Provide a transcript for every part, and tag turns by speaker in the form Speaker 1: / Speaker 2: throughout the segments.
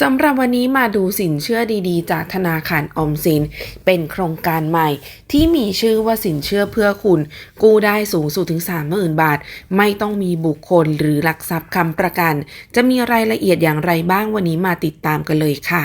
Speaker 1: สำหรับวันนี้มาดูสินเชื่อดีๆ จากธนาคารออมสิน เป็นโครงการใหม่ ที่มีชื่อว่าสินเชื่อเพื่อคุณ กู้ได้สูงสุดถึง 30,000 บาท ไม่ต้องมีบุคคลหรือหลักทรัพย์คำประกัน จะมีรายละเอียดอย่างไรบ้างวันนี้มาติดตามกันเลยค่ะ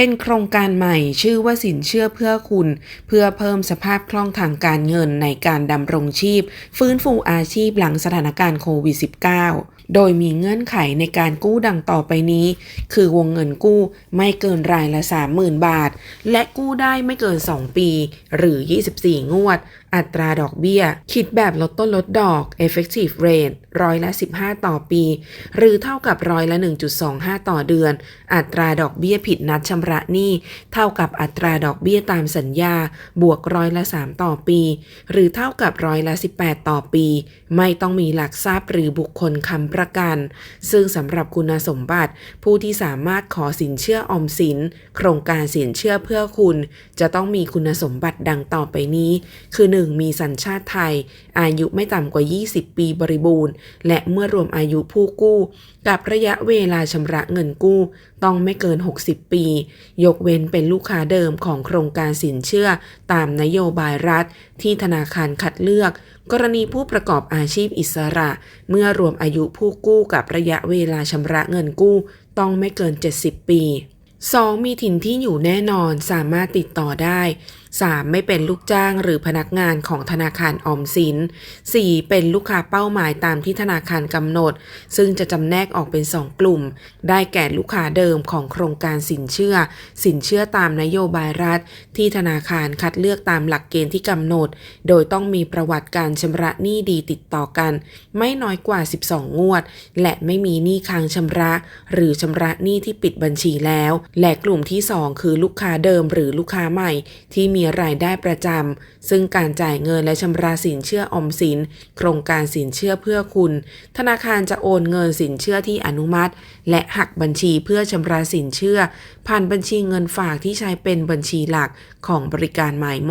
Speaker 1: เป็นโครงการใหม่ชื่อว่าสินเชื่อเพื่อคุณ เพื่อเพิ่มสภาพคล่องทางการเงินในการดำรงชีพ ฟื้นฟูอาชีพหลังสถานการณ์โควิด -19 โดยมีเงื่อนไขในการกู้ดังต่อไปนี้ คือวงเงินกู้ไม่เกินรายละ 30,000 บาท และกู้ได้ไม่เกิน 2 ปี หรือ 24 งวด อัตราดอกเบี้ย คิดแบบลดต้นลดดอก effective rate ร้อยละ 15 ต่อปี หรือเท่ากับร้อยละ 1.25 ต่อเดือน อัตราดอกเบี้ยผิดนัดชำระหนี้ เท่ากับอัตราดอกเบี้ยตามสัญญา บวกร้อยละ 3 ต่อปี หรือเท่ากับร้อยละ 18 ต่อปี ไม่ต้องมีหลักทรัพย์หรือบุคคลค้ำประกัน ซึ่งสำหรับคุณสมบัติ ผู้ที่สามารถขอสินเชื่อออมสิน โครงการสินเชื่อเพื่อคุณ จะต้องมีคุณสมบัติดังต่อไปนี้ คือ 1. มีสัญชาติไทย อายุไม่ต่ำกว่า 20 ปีบริบูรณ์ และเมื่อรวมอายุผู้กู้ กับระยะเวลาชำระเงินกู้ต้องไม่เกิน 60 ปี ยกเว้นเป็นลูกค้าเดิมของโครงการสินเชื่อตามนโยบายรัฐ ที่ธนาคารคัดเลือก กรณีผู้ประกอบอาชีพอิสระ เมื่อรวมอายุผู้กู้กับระยะเวลาชำระเงินกู้ ต้องไม่เกิน 70 ปี 2. มีถิ่นที่อยู่แน่นอนสามารถติดต่อได้ 3. ไม่เป็นลูกจ้างหรือพนักงานของธนาคารออมสิน 4. เป็นลูกค้าเป้าหมายตามที่ธนาคารกำหนด ซึ่งจะจำแนกออกเป็น 2 กลุ่ม ได้แก่ลูกค้าเดิมของโครงการสินเชื่อ สินเชื่อตามนโยบายรัฐ ที่ธนาคารคัดเลือกตามหลักเกณฑ์ที่กำหนด โดยต้องมีประวัติการชำระหนี้ดีติดต่อกัน ไม่น้อยกว่า 12 งวด และไม่มีหนี้ค้างชำระ หรือชำระหนี้ที่ปิดบัญชีแล้ว และกลุ่มที่ 2 คือลูกค้าเดิมหรือลูกค้าใหม่ที่มีีรายได้ประจำ ซึ่งการจ่ายเงินและชำระสินเชื่อออมสิน โครงการสินเชื่อเพื่อคุณ ธนาคารจะโอนเงินสินเชื่อที่อนุมัติ และหักบัญชีเพื่อชำระสินเชื่อ ผ่านบัญชีเงินฝากที่ใช้เป็นบัญชีหลักของบริการไมโม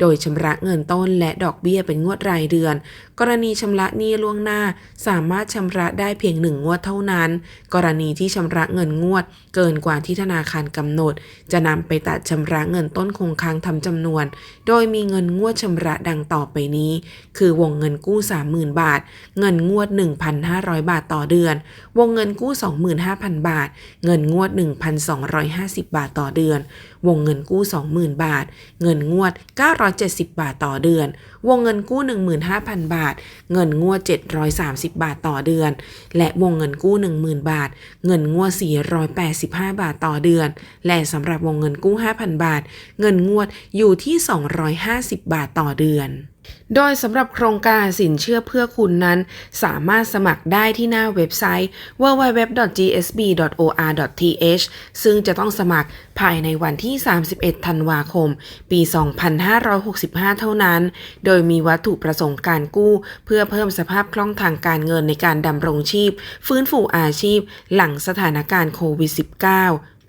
Speaker 1: โดยชำระเงินต้นและดอกเบี้ยเป็นงวดรายเดือน กรณีชำระหนี้ล่วงหน้า สามารถชำระได้เพียงหนึ่งงวดเท่านั้น กรณีที่ชำระเงินงวด เกินกว่าที่ธนาคารกำหนด จะนำไปตัดชำระเงินต้นคงค้างทำจำนวน โดยมีเงินงวดชำระดังต่อไปนี้ คือวงเงินกู้ 30,000 บาท เงินงวด 1,500 บาทต่อเดือน วงเงินกู้ 25,000 บาท เงินงวด 1,250 บาทต่อเดือน วงเงินกู้ 20,000 บาท เงินงวด970 บาทต่อเดือน วงเงินกู้ 15,000 บาท เงินงวด 730 บาทต่อเดือน และวงเงินกู้ 10,000 บาท เงินงวด 485 บาทต่อเดือน และสำหรับวงเงินกู้ 5,000 บาท เงินงวดอยู่ที่ 250 บาทต่อเดือน โดยสำหรับโครงการสินเชื่อเพื่อคุณนั้น สามารถสมัครได้ที่หน้าเว็บไซต์ www.gsb.or.th ซึ่งจะต้องสมัครภายในวันที่ 31 ธันวาคม ปี 2565 เท่านั้น โดยมีวัตถุประสงค์การกู้ เพื่อเพิ่มสภาพคล่องทางการเงินในการดำรงชีพ ฟื้นฟูอาชีพ หลังสถานการณ์โควิด -19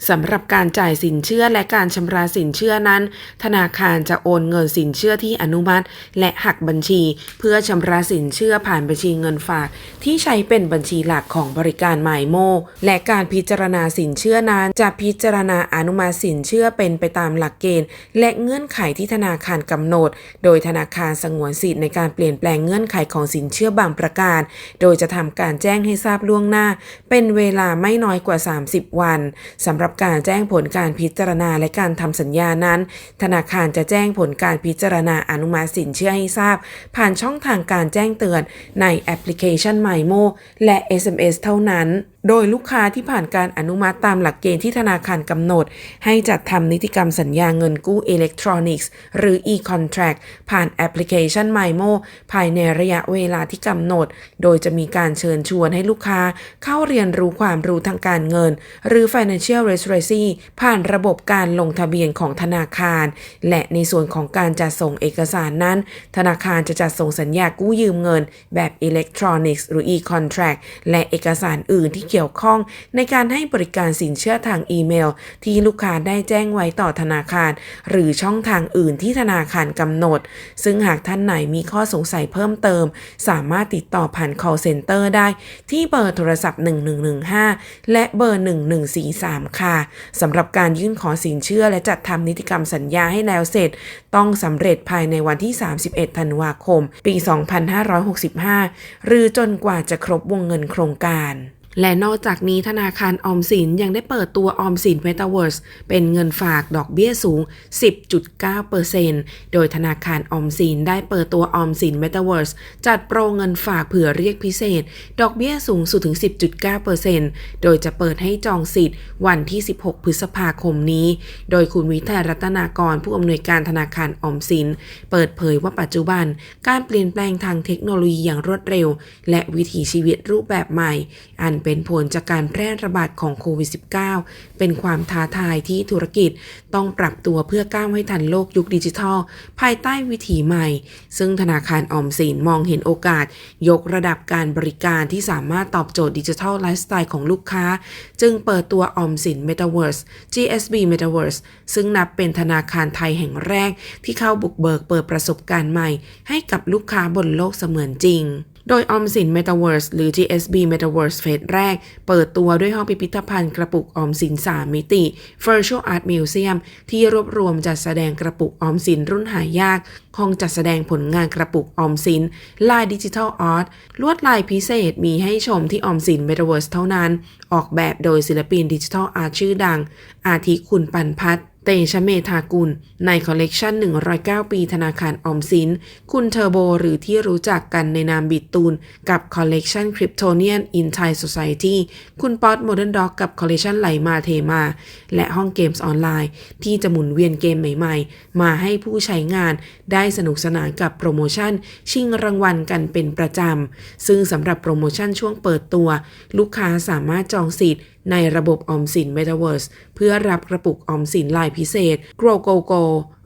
Speaker 1: สำหรับการจ่ายสินเชื่อและการชำระสินเชื่อนั้น ธนาคารจะโอนเงินสินเชื่อที่อนุมัติ และหักบัญชี เพื่อชำระสินเชื่อผ่านบัญชีเงินฝาก ที่ใช้เป็นบัญชีหลักของบริการหมายโม และการพิจารณาสินเชื่อนั้น จะพิจารณาอนุมัติสินเชื่อเป็นไปตามหลักเกณฑ์ และเงื่อนไขที่ธนาคารกำหนด โดยธนาคารสงวนสิทธิ์ในการเปลี่ยนแปลงเงื่อนไขของสินเชื่อบางประการ โดยจะทำการแจ้งให้ทราบล่วงหน้า เป็นเวลาไม่น้อยกว่า 30 วันสำหรับการแจ้งผลการพิจารณาและการทำสัญญานั้น ธนาคารจะแจ้งผลการพิจารณาอนุมัติสินเชื่อให้ทราบ ผ่านช่องทางการแจ้งเตือนในแอปพลิเคชัน MyMo และ SMS เท่านั้น โดยลูกค้าที่ผ่านการอนุมัติตามหลักเกณฑ์ที่ธนาคารกำหนด ให้จัดทำนิติกรรมสัญญาเงินกู้อิเล็กทรอนิกส์ หรือ e-contract ผ่านแอปพลิเคชัน MyMo ภายในระยะเวลาที่กำหนด โดยจะมีการเชิญชวนให้ลูกค้าเข้าเรียนรู้ความรู้ทางการเงิน หรือ financial literacy ผ่านระบบการลงทะเบียนของธนาคาร และในส่วนของการจัดส่งเอกสารนั้น ธนาคารจะจัดส่งสัญญากู้ยืมเงิน แบบอิเล็กทรอนิกส์หรือ e-contract และเอกสารอื่นที่กี่ยวข้องในการให้บริการสินเชื่อทางอีเมล ที่ลูกค้าได้แจ้งไว้ต่อธนาคาร หรือช่องทางอื่นที่ธนาคารกำหนด ซึ่งหากท่านไหนมีข้อสงสัยเพิ่มเติม สามารถติดต่อผ่าน call center ได้ ที่เบอร์โทรศัพท์ 1115 และเบอร์ 1143 ค่ะสำหรับการยื่นขอสินเชื่อและจัดทำนิติกรรมสัญญาให้แล้วเสร็จ ต้องสำเร็จภายในวันที่ 31 ธันวาคม ปี 2565 หรือจนกว่าจะครบวงเงินโครงการ และนอกจากนี้ธนาคารออมสินยังได้เปิดตัวออมสิน Metaverse เป็นเงินฝากดอกเบี้ยสูง 10.9%โดยธนาคารออมสินได้เปิดตัวออมสิน Metaverse จัดโปรเงินฝากเผื่อเรียกพิเศษ ดอกเบี้ยสูงสุดถึง 10.9%โดยจะเปิดให้จองสิทธิ์วันที่ 16 พฤษภาคมนี้ โดยคุณวิทยารัตนากรผู้อำนวยการธนาคารออมสิน เปิดเผยว่าปัจจุบัน การเปลี่ยนแปลงทางเทคโนโลยีอย่างรวดเร็ว และวิถีชีวิตรูปแบบใหม่ อันเป็นผลจากการแพร่ระบาดของโควิด -19 เป็นความท้าทายที่ธุรกิจต้องปรับตัวเพื่อก้าวให้ทันโลกยุคดิจิทัล ภายใต้วิถีใหม่ ซึ่งธนาคารออมสินมองเห็นโอกาส ยกระดับการบริการที่สามารถตอบโจทย์ดิจิทัลไลฟ์สไตล์ของลูกค้า จึงเปิดตัวออมสิน Metaverse GSB Metaverse ซึ่งนับเป็นธนาคารไทยแห่งแรกที่เข้าบุกเบิกเปิดประสบการณ์ใหม่ ให้กับลูกค้าบนโลกเสมือนจริง โดยออมสิน Metaverse หรือ GSB Metaverse เฟสแรก เปิดตัวด้วยห้องพิพิธภัณฑ์กระปุกออมสิน 3 มิติ Virtual Art Museum ที่รวบรวมจัดแสดงกระปุกออมสินรุ่นหายาก ห้องจัดแสดงผลงานกระปุกออมสิน ลายดิจิทัลอาร์ตลวดลายพิเศษมีให้ชมที่ออมสิน Metaverse เท่านั้น ออกแบบโดยศิลปินดิจิทัลอาร์ตชื่อดัง อาทิคุณปันพัฒน์ เตชเมธากุล ในคอลเลกชัน109 ปีธนาคารออมสิน คุณเทอร์โบหรือที่รู้จักกันในนามบิดตูน กับคอลเลกชันคริปโตเนียนอินไทยโซซ i ตี้คุณป๊อตโมเดิร์นด็อกกับคอลเลกชันไหลมาเทมา และห้องเกมส์ออนไลน์ ที่จะหมุนเวียนเกมใหม่ๆ มาให้ผู้ใช้งานได้สนุกสนานกับโปรโมชั่น ชิงรางวัลกันเป็นประจำ ซึ่งสำหรับโปรโมชั่นช่วงเปิดตัว ลูกค้าสามารถจองสิทธิ์ ในระบบออมสินเมตาเวิร์สเพื่อรับกระปุกออมสินลายพิเศษโกลโกโก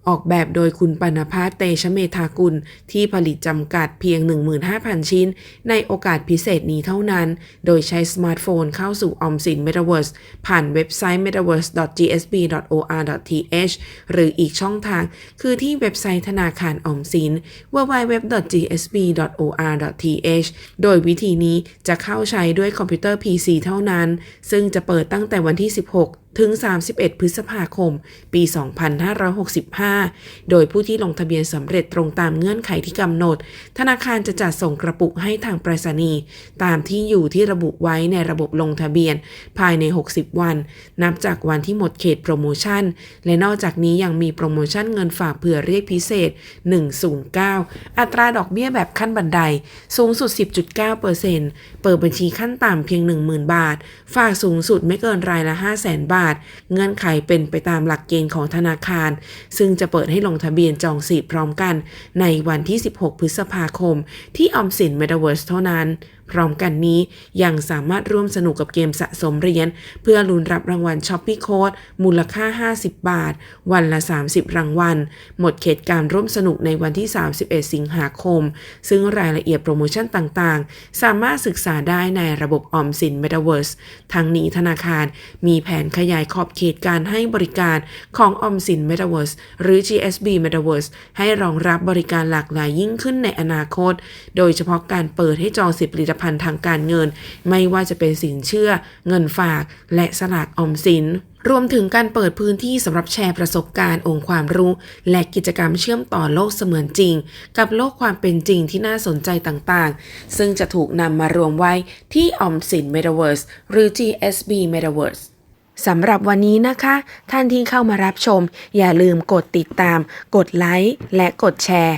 Speaker 1: ออกแบบโดยคุณปนภาสเตชะเมธากุล ที่ผลิตจำกัดเพียง 15,000 ชิ้น ในโอกาสพิเศษนี้เท่านั้น โดยใช้สมาร์ทโฟนเข้าสู่ออมสิน Metaverse ผ่านเว็บไซต์ metaverse.gsb.or.th หรืออีกช่องทาง คือที่เว็บไซต์ธนาคารออมสิน www.gsb.or.th โดยวิธีนี้จะเข้าใช้ด้วยคอมพิวเตอร์ PC เท่านั้น ซึ่งจะเปิดตั้งแต่วันที่ 16 ถึง 31 พฤษภาคม ปี 2565 โดยผู้ที่ลงทะเบียนสำเร็จตรงตามเงื่อนไขที่กำหนด ธนาคารจะจัดส่งกระปุกให้ทางไปรษณีย์ตามที่อยู่ที่ระบุไว้ในระบบลงทะเบียน ภายใน 60 วัน นับจากวันที่หมดเขตโปรโมชั่น และนอกจากนี้ยังมีโปรโมชั่นเงินฝากเผื่อเรียกพิเศษ 109 อัตราดอกเบี้ยแบบขั้นบันได สูงสุด 10.9%เปิดบัญชีขั้นต่ำเพียง 10,000 บาท ฝากสูงสุดไม่เกินรายละ 500,000 บาทเงื่อนไขเป็นไปตามหลักเกณฑ์ของธนาคาร ซึ่งจะเปิดให้ลงทะเบียนจองสิทธิ์พร้อมกัน ในวันที่ 16 พฤษภาคม ที่ออมสินเมตาเวิร์สเท่านั้น พร้อมกันนี้ยังสามารถร่วมสนุกกับเกมสะสมเหรียญเพื่อลุ้นรับรางวัลช้อปปี้โค้ดมูลค่า 50 บาท วันละ 30 รางวัล หมดเขตการร่วมสนุกในวันที่ 31 สิงหาคม ซึ่งรายละเอียดโปรโมชั่นต่างๆ สามารถศึกษาได้ในระบบออมสิน Metaverse ทั้งนี้ธนาคารมีแผนขยายขอบเขตการให้บริการของออมสิน Metaverse หรือ GSB Metaverse ให้รองรับบริการหลากหลายยิ่งขึ้นในอนาคต โดยเฉพาะการเปิดให้จองสิทธิผลิตภัณฑ์ทางการเงิน ไม่ว่าจะเป็นสินเชื่อ เงินฝาก และสลากออมสินรวมถึงการเปิดพื้นที่สำหรับแชร์ประสบการณ์องค์ความรู้ และกิจกรรมเชื่อมต่อโลกเสมือนจริง กับโลกความเป็นจริงที่น่าสนใจต่างๆ ซึ่งจะถูกนำมารวมไว้ที่ออมสิน Metaverse หรือ GSB Metaverse สำหรับวันนี้นะคะ ท่านที่เข้ามารับชม อย่าลืมกดติดตาม กดไลค์และกดแชร์